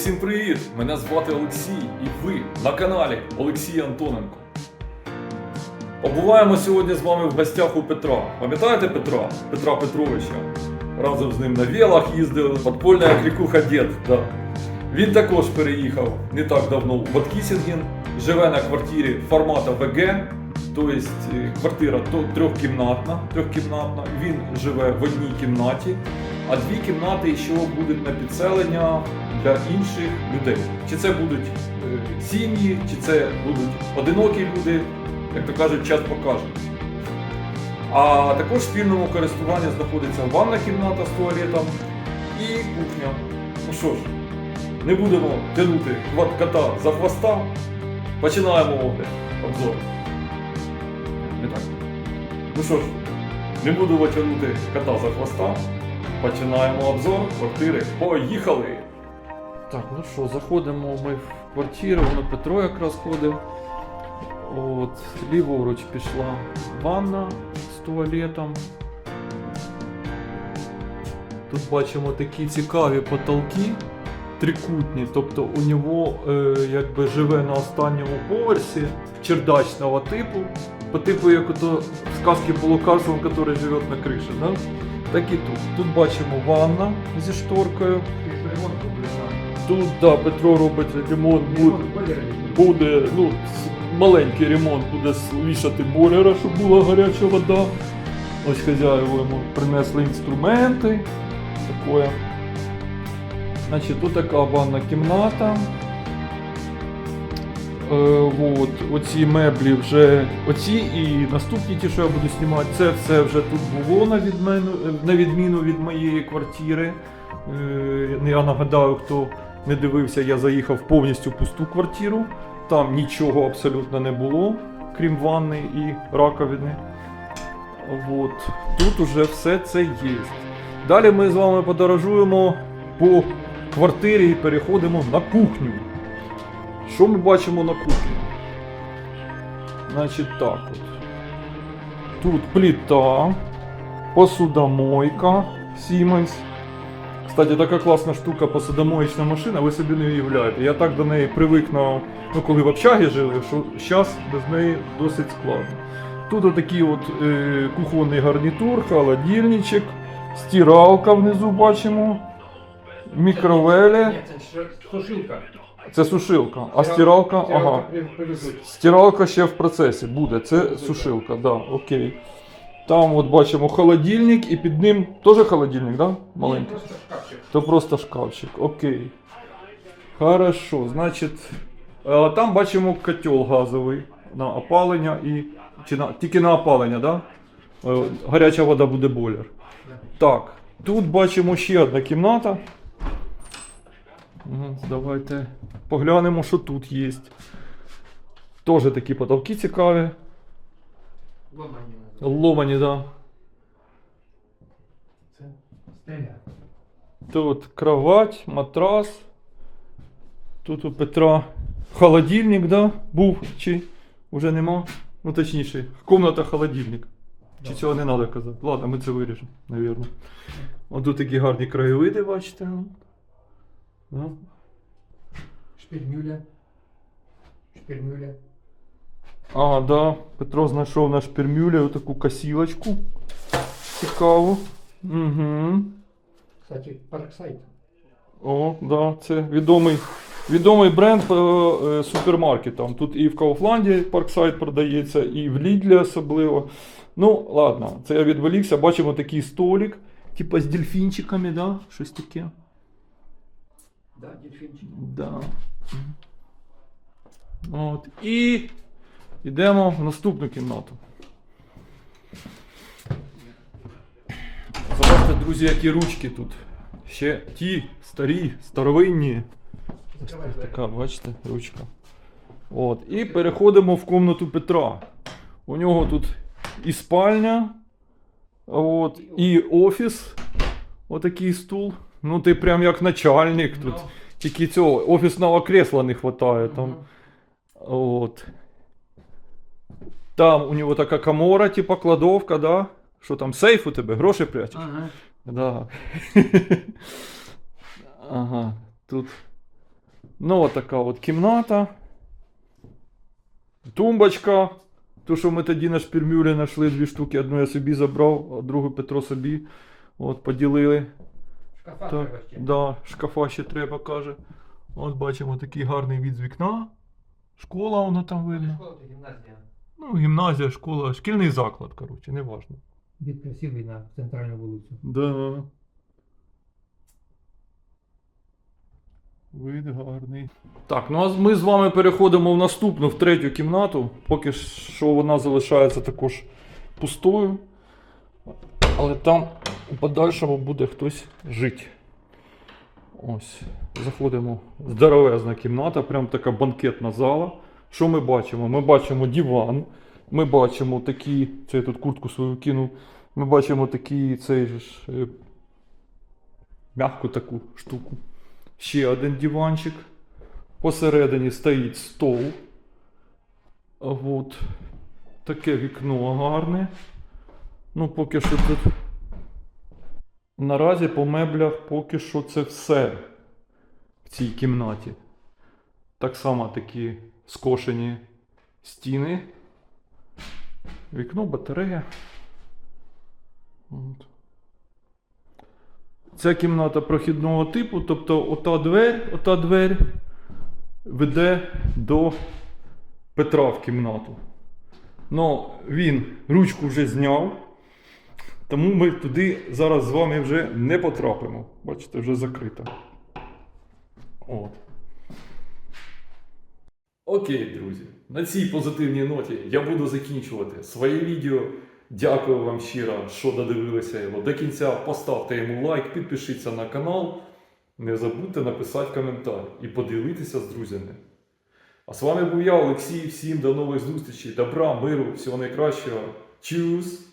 всім привіт! Мене звати Олексій, і ви на каналі Олексій Антоненко. Побуваємо сьогодні з вами в гостях у Петра. Пам'ятаєте Петра? Петра Петровича? Разом з ним на велах їздили, подпольна крикуха дід. Да. Він також переїхав не так давно в Баткісінген, живе на квартирі формата ВГ, тобто квартира трьохкімнатна, трьохкімнатна. Він живе в одній кімнаті, а дві кімнати ще будуть на підселення для інших людей. Чи це будуть е, сім'ї, чи це будуть одинокі люди, як то кажуть, час покаже. А також в спільному користуванні знаходиться ванна кімната з туалетом і кухня. Ну що ж, не будемо тянути кота за хвоста. Починаємо обзор. Ну що ж, не будемо тягнути кота за хвоста. Починаємо обзор квартири. Поїхали! Так, ну що, заходимо ми в квартиру, воно Петро якраз ходив. От, ліворуч пішла ванна з туалетом. Тут бачимо такі цікаві потолки, трикутні, тобто у нього е, якби живе на останньому поверсі чердачного типу, по типу як ото в сказці який живе на криші. Да? Так і тут. Тут бачимо ванна зі шторкою. Тут да, Петро робить ремонт, буде, буде ну, маленький ремонт, буде вішати бойлера, щоб була гаряча вода. Ось хазяїво йому принесли інструменти. Такое. Значить, тут така ванна кімната. Е, от, оці меблі вже, оці і наступні ті, що я буду знімати, це все вже тут було на відміну, на відміну від моєї квартири. Е, я нагадаю, хто не дивився, я заїхав в повністю пусту квартиру. Там нічого абсолютно не було, крім ванни і раковини. От. Тут уже все це є. Далі ми з вами подорожуємо по квартирі і переходимо на кухню. Що ми бачимо на кухні? Значить так от. Тут плита, посудомойка Siemens. Кстати, така класна штука посудомоєчна машина, ви собі не уявляєте. Я так до неї привик на, ну, коли в общагі жили, що зараз без неї досить складно. Тут отакий от е, кухонний гарнітур, холодильничок, стиралка внизу бачимо, мікровелі. Це сушилка. Це сушилка, а стиралка, ага. Стиралка ще в процесі буде. Це сушилка, да, окей. Там от бачимо холодильник і під ним теж холодильник, да? Маленький. Просто шкафчик. То просто шкафчик, окей. Хорошо, значить. е, Там бачимо котел газовий на опалення і. Чи на, тільки на опалення, да? Е, Гаряча вода буде бойлер. Так, тут бачимо ще одна кімната. Давайте поглянемо, що тут є. Теж такі потолки цікаві. Ломані. Ломані, да. Це стеля. Тут кровать, матрас. Тут у Петра холодильник, да? Був чи вже нема? Ну точніше, комната холодильник. Чи цього не треба казати? Ладно, ми це виріжемо, навірно. Ось тут такі гарні краєвиди, бачите. Да? Шпильмюля. Шпильмюля. А, да. Петро знайшов на шпірмюлі таку косілочку. Цікаво. Угу. Кстати, Парксайд. О, да, це відомий, відомий бренд по е, супермаркетам. Тут і в Кауфланді Парксайд продається, і в Лідлі особливо. Ну, ладно, це я відволікся. Бачимо такий столик, типа з дельфінчиками, да? Щось таке. Да, дельфінчик. Да. От. І йдемо в наступну кімнату. Забачте, друзі, які ручки тут. Ще ті старі, старовинні. Двері. Така, бачите, ручка. От. І переходимо в комнату Петра. У нього тут і спальня, от, і офіс. Отакий стул. Ну, ти прям як начальник тут. Ну, Тільки цього офісного кресла не вистачає. Там. От. Там у нього така комора, типа кладовка, да? Що там, сейф у тебе, гроші прячеш? Ага. Да. ага. Тут Ну, от така от кімната. Тумбочка. Ту, що ми тоді на шпірмюлі знайшли дві штуки. Одну я собі забрав, а другу Петро собі. От, поділили. Шкафа Так, треба ще. да, шкафа ще треба, каже. От бачимо такий гарний від з вікна. Школа, воно там видно. Школа та гімназія. Ну, гімназія, школа, шкільний заклад, коротше, неважно. Від красивий на центральну вулицю. Да. Вид гарний. Так, ну а ми з вами переходимо в наступну, в третю кімнату. Поки що вона залишається також пустою. Але там у подальшому буде хтось жити. Ось. Заходимо. Здоровезна кімната, прям така банкетна зала. Що ми бачимо? Ми бачимо диван. Ми бачимо такі. Це я тут куртку свою кинув. Ми бачимо такий цей ж, е, м'яку таку штуку. Ще один диванчик. Посередині стоїть стол. От. Таке вікно гарне. Ну, поки що тут. Наразі по меблях поки що це все в цій кімнаті. Так само такі скошені стіни. Вікно, батарея. От. Ця кімната прохідного типу, тобто ота двері, ота двері веде до Петра в кімнату. Ну, він ручку вже зняв, тому ми туди зараз з вами вже не потрапимо. Бачите, вже закрита. От. Окей, друзі. На цій позитивній ноті я буду закінчувати своє відео. Дякую вам щиро, що додивилися його до кінця. Поставте йому лайк, підпишіться на канал. Не забудьте написати коментар і поділитися з друзями. А з вами був я, Олексій. Всім до нових зустрічей, добра, миру, всього найкращого. Чус!